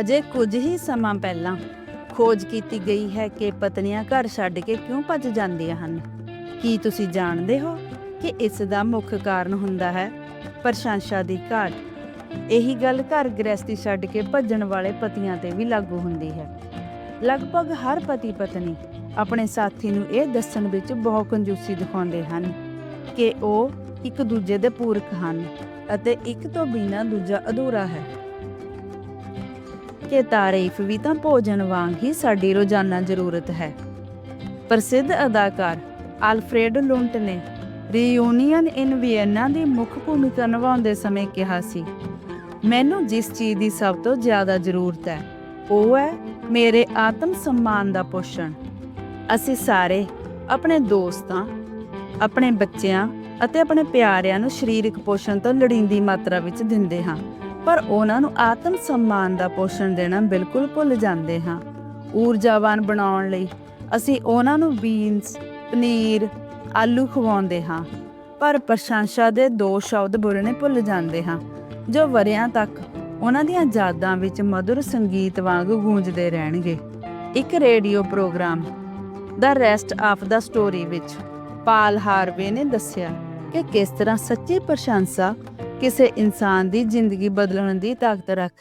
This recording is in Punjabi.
ਅਜੇ ਕੁਝ ਹੀ ਸਮਾਂ ਪਹਿਲਾਂ ਖੋਜ ਕੀਤੀ ਗਈ ਹੈ ਕਿ ਪਤਨੀਆਂ ਘਰ ਛੱਡ ਕੇ ਕਿਉਂ ਭੱਜ ਜਾਂਦੀਆਂ ਹਨ। ਕੀ ਤੁਸੀਂ ਜਾਣਦੇ ਹੋ ਕਿ ਇਸ ਦਾ ਮੁੱਖ ਕਾਰਨ ਹੁੰਦਾ ਹੈ ਪ੍ਰਸ਼ੰਸਾ ਦੀ ਘਾਟ? ਇਹੀ ਗੱਲ ਘਰ ਗ੍ਰਸਤੀ ਛੱਡ ਕੇ ਭੱਜਣ ਵਾਲੇ ਪਤੀਆਂ ਤੇ ਵੀ ਲਾਗੂ ਹੁੰਦੀ ਹੈ। ਲਗਭਗ ਹਰ ਪਤੀ ਪਤਨੀ ਆਪਣੇ ਸਾਥੀ ਨੂੰ ਇਹ ਦੱਸਣ ਵਿੱਚ ਬਹੁਤ ਕੰਜੂਸੀ ਦਿਖਾਉਂਦੇ ਹਨ ਕਿ ਉਹ ਇੱਕ ਦੂਜੇ ਦੇ ਪੂਰਕ ਹਨ ਅਤੇ ਇੱਕ ਤੋਂ ਬਿਨਾਂ ਦੂਜਾ ਅਧੂਰਾ ਹੈ। ਕਿ ਤਾਰੀਫ ਵੀ ਤਾਂ ਭੋਜਨ ਵਾਂਗ ਹੀ ਸਾਡੀ ਰੋਜ਼ਾਨਾ ਜ਼ਰੂਰਤ ਹੈ। ਪ੍ਰਸਿੱਧ ਅਦਾਕਾਰ ਆਲਫਰੇਡ ਲੁੰਟ ਨੇ ਰੀਯੂਨੀਅਨ ਇਨ ਵੀਅਨਾ ਦੀ ਮੁੱਖ ਭੂਮਿਕਾ ਨਿਭਾਉਂਦੇ ਸਮੇਂ ਕਿਹਾ ਸੀ, ਮੈਨੂੰ ਜਿਸ ਚੀਜ਼ ਦੀ ਸਭ ਤੋਂ ਜ਼ਿਆਦਾ ਜ਼ਰੂਰਤ ਹੈ, ਉਹ ਹੈ ਮੇਰੇ ਆਤਮ ਸਨਮਾਨ ਦਾ ਪੋਸ਼ਣ। ਅਸੀਂ ਸਾਰੇ ਆਪਣੇ ਦੋਸਤਾਂ, ਆਪਣੇ ਬੱਚਿਆਂ ਅਤੇ ਆਪਣੇ ਪਿਆਰਿਆਂ ਨੂੰ ਸਰੀਰਕ ਪੋਸ਼ਣ ਤੋਂ ਲੋੜੀਂਦੀ ਮਾਤਰਾ ਵਿੱਚ ਦਿੰਦੇ ਹਾਂ। ਪਰ ਉਹਨਾਂ ਨੂੰ ਆਤਮ ਸਨਮਾਨ ਦਾ ਪੋਸ਼ਣ ਦੇਣਾ ਬਿਲਕੁਲ ਭੁੱਲ ਜਾਂਦੇ ਹਾਂ। ਊਰਜਾਵਾਨ ਬਣਾਉਣ ਲਈ ਅਸੀਂ ਉਹਨਾਂ ਨੂੰ ਬੀਨਸ, ਪਨੀਰ, ਆਲੂ ਖਵਾਉਂਦੇ ਹਾਂ। ਪਰ ਪ੍ਰਸ਼ੰਸਾ ਦੇ ਦੋ ਸ਼ਬਦ ਬੋਲਣੇ ਭੁੱਲ ਜਾਂਦੇ ਹਾਂ, ਜੋ ਵਰਿਆਂ ਤੱਕ ਉਹਨਾਂ ਦੀਆਂ ਯਾਦਾਂ ਵਿੱਚ ਮధుਰ ਸੰਗੀਤ ਵਾਂਗ ਗੂੰਜਦੇ ਰਹਿਣਗੇ। ਇੱਕ ਰੇਡੀਓ ਪ੍ਰੋਗਰਾਮ ਦਾ ਰੈਸਟ ਆਫ ਦਾ ਸਟੋਰੀ ਵਿੱਚ ਪਾਲ ਹਾਰਵੇ ਨੇ ਦੱਸਿਆ ਕਿ ਕਿਸ ਤਰ੍ਹਾਂ ਸੱਚੀ ਪ੍ਰਸ਼ੰਸਾ ਕਿਸੇ ਇਨਸਾਨ ਦੀ ਜ਼ਿੰਦਗੀ ਬਦਲਣ ਦੀ ਤਾਕਤ ਰੱਖਦੀ